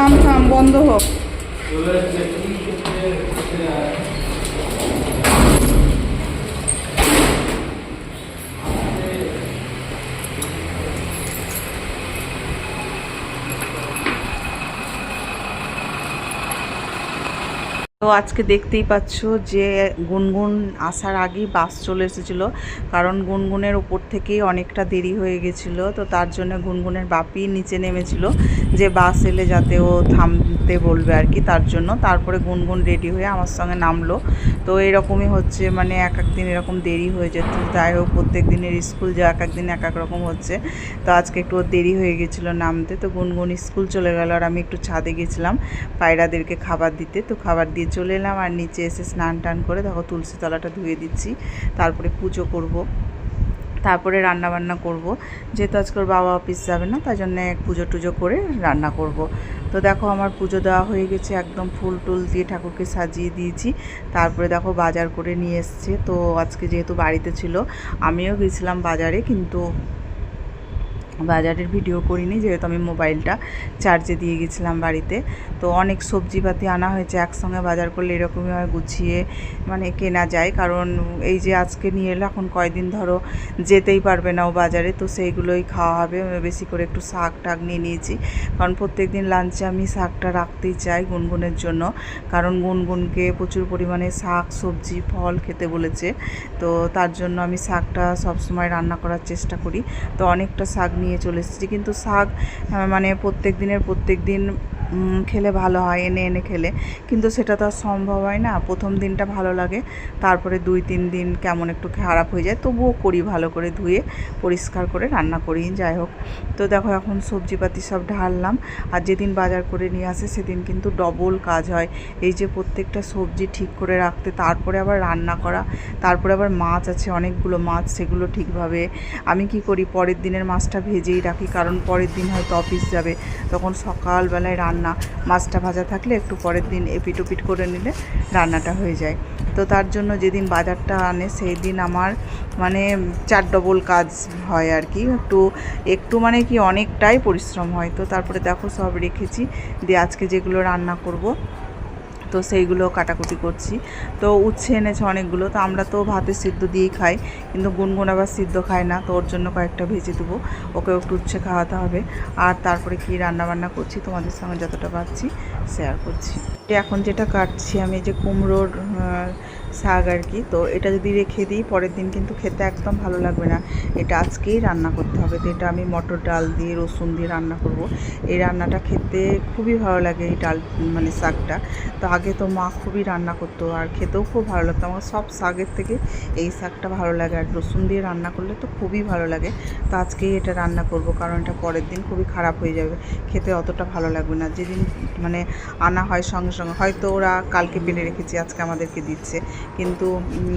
থাম থাম বন্ধ হোক। তো আজকে দেখতেই পাচ্ছ যে গুনগুন আসার আগেই বাস চলে এসেছিল, কারণ গুনগুনের উপর থেকেই অনেকটা দেরি হয়ে গেছিল, তো তার জন্য গুনগুনের বাপি নিচে নেমেছিল যে বাস এলে যাতে ও থামতে বলবে আর কি, তার জন্য। তারপরে গুনগুন রেডি হয়ে আমার সঙ্গে নামলো। তো এরকমই হচ্ছে মানে এক এক দিন এরকম দেরি হয়ে যেত। যাই হোক, প্রত্যেক দিনের স্কুল যা এক এক দিন এক এক রকম হচ্ছে। তো আজকে একটু দেরি হয়ে গেছিল নামতে। তো গুনগুন স্কুল চলে গেল আর আমি একটু ছাদে গেছিলাম পায়রাদেরকে খাবার দিতে। তো খাবার দিয়ে চলে এলাম আর নিচে এসে স্নান টান করে দেখো তুলসী তলাটা ধুয়ে দিচ্ছি, তারপরে পুজো করব। তারপরে রান্না বান্না করব। যেহেতু আজকে ওর বাবা অফিস যাবে না, তাই জন্য পুজো টুজো করে রান্না করব। তো দেখো আমার পুজো দেওয়া হয়ে গেছে, একদম ফুল টুল দিয়ে ঠাকুরকে সাজিয়ে দিয়েছি। তারপরে দেখো বাজার করে নিয়ে এসছে। তো আজকে যেহেতু বাড়িতে ছিল, আমিও গেছিলাম বাজারে, কিন্তু বাজারের ভিডিও করিনি, যেহেতু আমি মোবাইলটা চার্জে দিয়ে গেছিলাম বাড়িতে। তো অনেক সবজিপাতি আনা হয়েছে, একসঙ্গে বাজার করলে এরকমই হয় গুছিয়ে মানে কেনা যায়। কারণ এই যে আজকে নিয়ে এলো, এখন কয়দিন ধরো যেতেই পারবে না ও বাজারে, তো সেইগুলোই খাওয়া হবে। বেশি করে একটু শাক টাক নিয়ে নিয়েছি। কারণ প্রত্যেক দিন লাঞ্চে আমি শাকটা রাখতেই চাই গুনগুনের জন্য। কারণ গুনগুনকে প্রচুর পরিমাণে শাক, সবজি, ফল খেতে বলেছে। তো তার জন্য আমি শাকটা সবসময় রান্না করার চেষ্টা করি। তো অনেকটা শাক নিয়ে চলে এসেছি। কিন্তু শাক মানে প্রত্যেক দিনের প্রত্যেক দিন খেলে ভালো হয়, এনে এনে খেলে। কিন্তু সেটা তো আর সম্ভব হয় না। প্রথম দিনটা ভালো লাগে, তারপরে দুই, তিন দিন কেমন একটু খারাপ হয়ে যায়, তবুও করি ভালো করে ধুয়ে, পরিষ্কার করে রান্না করি, যাই হোক। তো দেখো, এখন সবজিপাতি সব ঢাললাম। আর যেদিন বাজার করে নিয়ে আসে, সেদিন কিন্তু ডবল কাজ হয়। এই যে প্রত্যেকটা সবজি ঠিক করে রাখতে, তারপরে আবার রান্না করা, তারপরে আবার মাছ আছে, অনেকগুলো মাছ, সেগুলো ঠিকভাবে। আমি কি করি, পরের দিনের মাছটা ভেজেই রাখি, কারণ পরের দিন হয়তো অফিস যাবে, তখন সকালবেলায় রান্না মাছটা ভাজা থাকলে একটু পরের দিন এপিট ওপিট করে নিলে রান্নাটা হয়ে যায়। তো তার জন্য যেদিন বাজারটা আনে সেই দিন আমার মানে চার ডবল কাজ হয় আর কি। একটু একটু মানে কি অনেকটাই পরিশ্রম হয়। তো তারপরে দেখো সব রেখেছি। দিয়ে আজকে যেগুলো রান্না করব তো সেইগুলো কাটাকুটি করছি। তো উচ্ছে এনেছে অনেকগুলো, তো আমরা তো ভাতে সিদ্ধ দিয়েই খাই, কিন্তু গুনগুন আবার সিদ্ধ খায় না, তো ওর জন্য কয়েকটা ভেজে দেবো, ওকে একটু উচ্ছে খাওয়াতে হবে। আর তারপরে কি রান্না বান্না করছি তোমাদের সঙ্গে যতটা পাচ্ছি শেয়ার করছি। এখন যেটা কাটছি আমি যে কুমড়োর শাক আর কি। তো এটা যদি রেখে দিই, পরের দিন কিন্তু খেতে একদম ভালো লাগবে না। এটা আজকেই রান্না করতে হবে। তো এটা আমি মটর ডাল দিয়ে, রসুন দিয়ে রান্না করব। এই রান্নাটা খেতে খুবই ভালো লাগে এই ডাল মানে শাকটা। তো আগে তো মা খুবই রান্না করতো আর খেতেও খুব ভালো লাগতো। আমার সব শাকের থেকে এই শাকটা ভালো লাগে আর রসুন দিয়ে রান্না করলে তো খুবই ভালো লাগে। তো আজকেই এটা রান্না করব কারণ এটা পরের দিন খুবই খারাপ হয়ে যাবে। খেতে অতটা ভালো লাগবে না। যেদিন মানে আনা হয় সঙ্গে সঙ্গে। হয়তো ওরা কালকে পেরে রেখেছি, আজকে আমাদেরকে দিচ্ছে। কিন্তু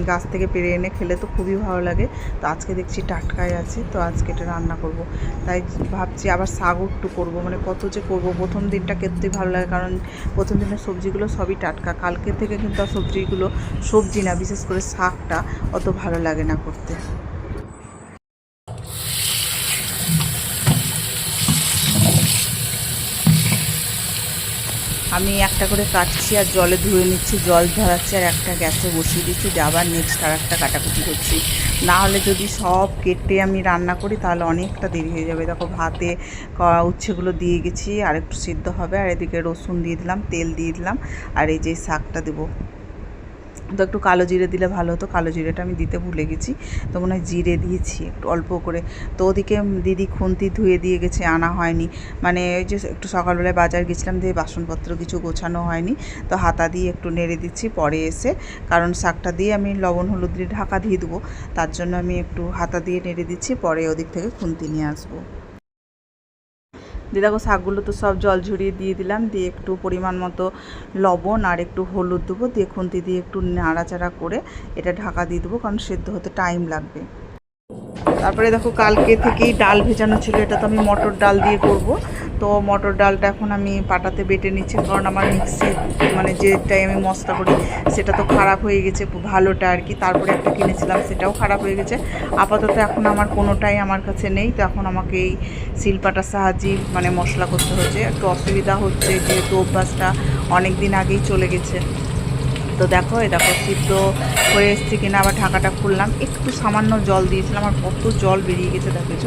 গাছ থেকে পেরে এনে খেলে তো খুবই ভালো লাগে। তো আজকে দেখছি টাটকাই আছে, তো আজকে এটা রান্না করব। তাই ভাবছি আবার শাগ একটু করব মানে কত যে করব। প্রথম দিনটা খেতেই ভালো লাগে, কারণ প্রথম দিনের সবজিগুলো সবই টাটকা। কালকে থেকে কিন্তু আর সবজিগুলো, সবজি না, বিশেষ করে শাকটা অত ভালো লাগে না করতে। আমি একটা করে কাটছি আর জলে ধুয়ে নিচ্ছি, জল ধরাচ্ছি আর একটা গ্যাসে বসিয়ে দিচ্ছি। আবার নেক্সট আর একটা কাটাকুটি করছি। না হলে যদি সব কেটে আমি রান্না করি, তাহলে অনেকটা দেরি হয়ে যাবে। দেখো ভাতে উচ্ছেগুলো দিয়ে গেছি, আর একটু সিদ্ধ হবে। আর এদিকে রসুন দিয়ে দিলাম, তেল দিয়ে দিলাম, আর এই যে শাকটা দেবো। তো একটু কালো জিরে দিলে ভালো হতো। কালো জিরেটা আমি দিতে ভুলে গেছি। তো মনে হয় জিরে দিয়েছি, একটু অল্প করে। তো ওদিকে দিদি খুন্তি ধুয়ে দিয়ে গেছে, আনা হয়নি। মানে ওই যে একটু সকালবেলায় বাজার গেছিলাম, দিয়ে বাসনপত্র কিছু গোছানো হয়নি। তো হাতা দিয়ে একটু নেড়ে দিচ্ছি, পরে এসে। কারণ শাকটা দিয়ে আমি লবণ, হলুদ দিয়ে ঢাকা দিয়ে দেবো। তার জন্য আমি একটু হাতা দিয়ে নেড়ে দিচ্ছি, পরে ওদিক থেকে খুন্তি নিয়ে আসব। দিয়ে দেখো শাকগুলো তো সব জল ঝরিয়ে দিয়ে দিলাম, দিয়ে একটু পরিমাণ মতো লবণ আর একটু হলুদ দেবো, দিয়ে খুন্তি দিয়ে একটু নাড়াচাড়া করে এটা ঢাকা দিয়ে দেবো, কারণ সেদ্ধ হতে টাইম লাগবে। তারপরে দেখো কালকে থেকেই ডাল ভেজানো ছিল, এটা তো আমি মটর ডাল দিয়ে করব। তো মটর ডালটা এখন আমি পাটাতে বেটে নিচ্ছি, কারণ আমার মিক্সি মানে যেটাই আমি মশলা করি, সেটা তো খারাপ হয়ে গেছে, ভালোটা আর কি। তারপরে একটা কিনেছিলাম, সেটাও খারাপ হয়ে গেছে। আপাতত এখন আমার কোনোটাই আমার কাছে নেই, তো এখন আমাকে এই শিলপাটার সাহায্যেই মানে মশলা করতে হচ্ছে। একটু অসুবিধা হচ্ছে, যেহেতু অভ্যাসটা অনেক দিন আগেই চলে গেছে। তো দেখো, এই দেখো, সিদ্ধ হয়ে এসছে কিনা, আবার ঢাকাটা খুললাম। একটু সামান্য জল দিয়েছিলাম আর কত জল বেরিয়ে গেছে দেখেছ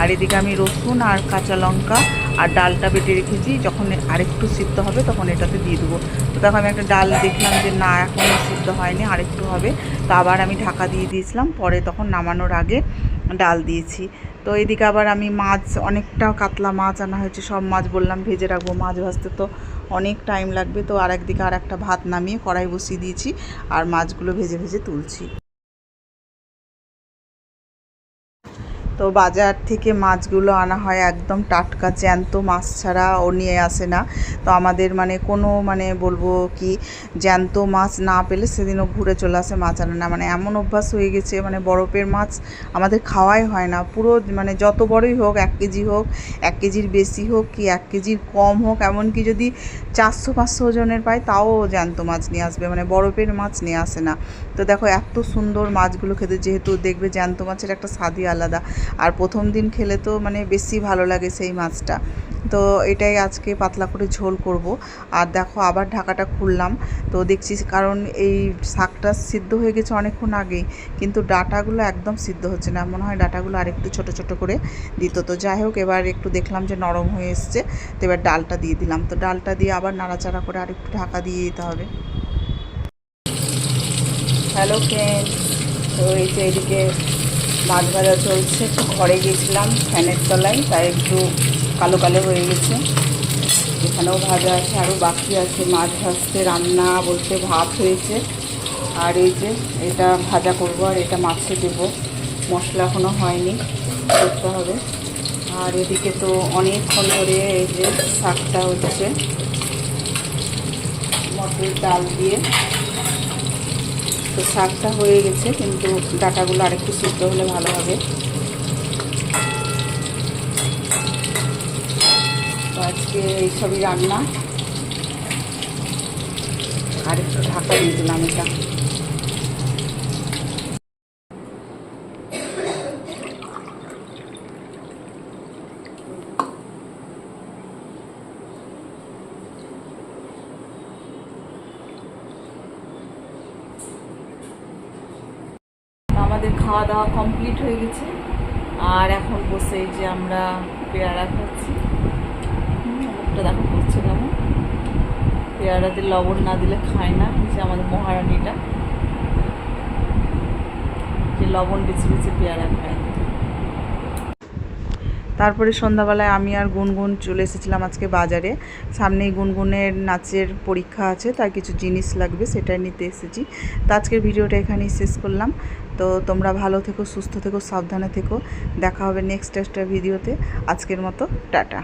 আর এদিকে আমি রসুন আর কাঁচা লঙ্কা আর ডালটা বেটে রেখেছি, যখন আরেকটু সিদ্ধ হবে তখন এটাতে দিয়ে দেবো। তো দেখো, আমি একটা ডাল দেখলাম যে, না এখনও সিদ্ধ হয়নি, আরেকটু হবে। তো আবার আমি ঢাকা দিয়ে দিয়েছিলাম, পরে তখন নামানোর আগে ডাল দিয়েছি। তো এদিকে আবার আমি মাছ, অনেকটা কাতলা মাছ আনা হয়েছে, সব মাছ বললাম ভেজে রাখব মাছ ভাজতে তো অনেক টাইম লাগবে, তো আর একদিকে আর একটা ভাত নামিয়ে কড়াই বসিয়ে দিয়েছি আর মাছগুলো ভেজে ভেজে তুলছি। তো বাজার থেকে মাছগুলো আনা হয় একদম টাটকা জ্যান্ত মাছ ছাড়া ও নিয়ে আসে না। তো আমাদের মানে কোনো মানে বলব কি জ্যান্ত মাছ না পেলে সেদিনও ঘুরে চলে আসে মাছ আনে না। মানে এমন অভ্যাস হয়ে গেছে মানে বরফের মাছ আমাদের খাওয়াই হয় না। পুরো মানে যত বড়ই হোক, এক কেজি হোক, এক কেজির বেশি হোক কি এক কেজির কম হোক, এমনকি যদি চারশো, পাঁচশো ওজনের পায় তাও জ্যান্ত মাছ নিয়ে আসবে মানে বরফের মাছ নিয়ে আসে না। তো দেখো এত সুন্দর মাছগুলো খেতে, যেহেতু দেখবে জ্যান্ত মাছের একটা স্বাদই আলাদা। আর প্রথম দিন খেলে তো মানে বেশি ভালো লাগে সেই মাছটা। তো এটাই আজকে পাতলা করে ঝোল করব। আর দেখো আবার ঢাকাটা খুললাম। তো দেখছি কারণ এই শাকটা সিদ্ধ হয়ে গেছে অনেকক্ষণ আগেই। কিন্তু ডাটাগুলো একদম সিদ্ধ হচ্ছে না। মনে হয় ডাটাগুলো আরেকটু ছোট ছোট করে দিত। তো যাই হোক, এবার একটু দেখলাম যে নরম হয়ে এসছে। তো এবার ডালটা দিয়ে দিলাম। তো ডালটা দিয়ে আবার নাড়াচাড়া করে আরেকটু ঢাকা দিয়ে দিতে হবে। হ্যালো ফ্রেন্ড তো এই যে এদিকে মাছ ভাজা চলছে, একটু ঘরে গেছিলাম ফ্যানের তলায়, তাই একটু কালো কালো হয়ে গেছে। এখানেও ভাজা আছে আরও বাকি আছে, মাছ ভাজতে, রান্না বলতে ভাত হয়েছে। আর এই যে এটা ভাজা করব আর এটা মাছে দেবো। মশলা এখনও হয়নি, করতে হবে। আর এদিকে তো অনেকক্ষণ ধরে এই যে শাকটা হচ্ছে, মটর ডাল দিয়ে। তো শাকটা হয়ে গেছে, কিন্তু ডাটাগুলো আরেকটু সিদ্ধ হলে ভালো হবে। তো আজকে এইসবই রান্না। আর একটু ঢাকা দিয়ে দিলাম এটা আমাদের খাওয়া দাওয়া কমপ্লিট হয়ে গেছে। আর এখন বসে যে আমরা পেয়ারা খাচ্ছি। মুখটা দেখো করছে কেমন। পেয়ারাতে লবণ না দিলে খায় না যে আমাদের মহারানীটা যে লবণ বেছে বেছে পেয়ারা খায়। তারপরে সন্ধ্যাবেলায় আমি আর গুনগুন চলে এসেছিলাম আজকে বাজারে। সামনেই গুনগুনের নাচের পরীক্ষা আছে, তার কিছু জিনিস লাগবে সেটাই নিতে এসেছি। তো আজকের ভিডিওটা এখানেই শেষ করলাম। তো তোমরা ভালো থেকো, সুস্থ থেকো, সাবধানে থেকো। দেখা হবে নেক্সট একটা ভিডিওতে আজকের মতো, টাটা।